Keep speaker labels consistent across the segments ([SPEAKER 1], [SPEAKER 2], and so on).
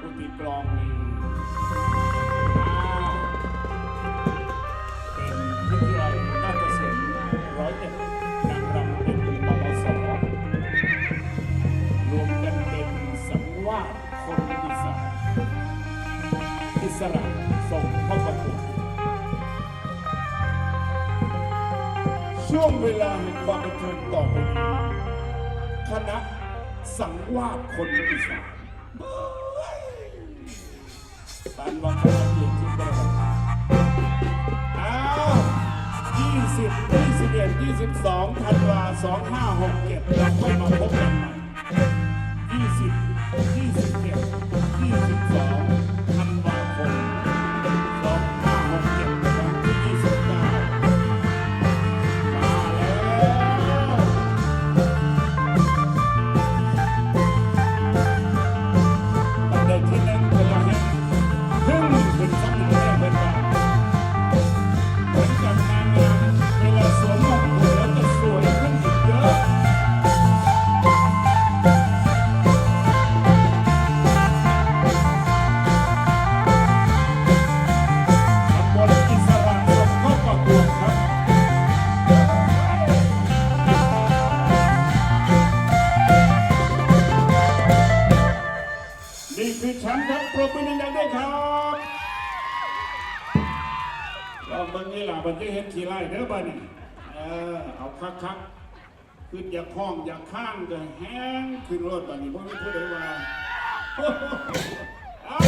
[SPEAKER 1] ผู้ตีกลองนี่เป็นวิทยาลัยนาฏศิลป์ร้อยเอ็ดนางรำเป็นปวสรวมกันเป็นสังวาสคนอีสานอิสระส่งเข้าประกวดช่วงเวลาแห่งความบันเทิงต่อไปนี้คณะสังวาสคนอีสาน ตันวังคณะเกียรติที่ได้อ้าวยี่สิบยี่สิบเอ็ดยี่สิบสองธันวาสองห้าหกเจ็ดเราค่อยมาพบกันใหม่ องเบิ่งนี่ล่ะบันทึกเห็นขี่ไล่เด้อบ้านี่เออเอาคักขึ้นอย่าคล้องอย่าข้างก็แห้งขึ้นรถบ้านี่พวกนี้พูดได้ว่าเอา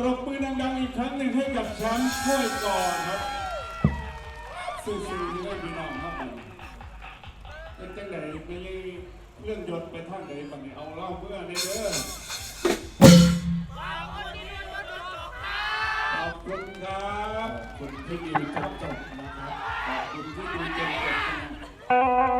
[SPEAKER 1] ปรบมือดังๆอีกครั้งหนึ่งให้
[SPEAKER 2] กับ
[SPEAKER 1] แชมป์ถ้วยก่อนครับซื่อๆนี่ได้พี่น้องครับผมเป็นจังไดมีเรื่องยศไปทางไหนบัดนี้เอาเล่าเมื่อในเด้อขอบคุณครับขอบคุณที่ดีครับจบนะครับขอบคุณที่ดูเก่งๆนะเอ่อ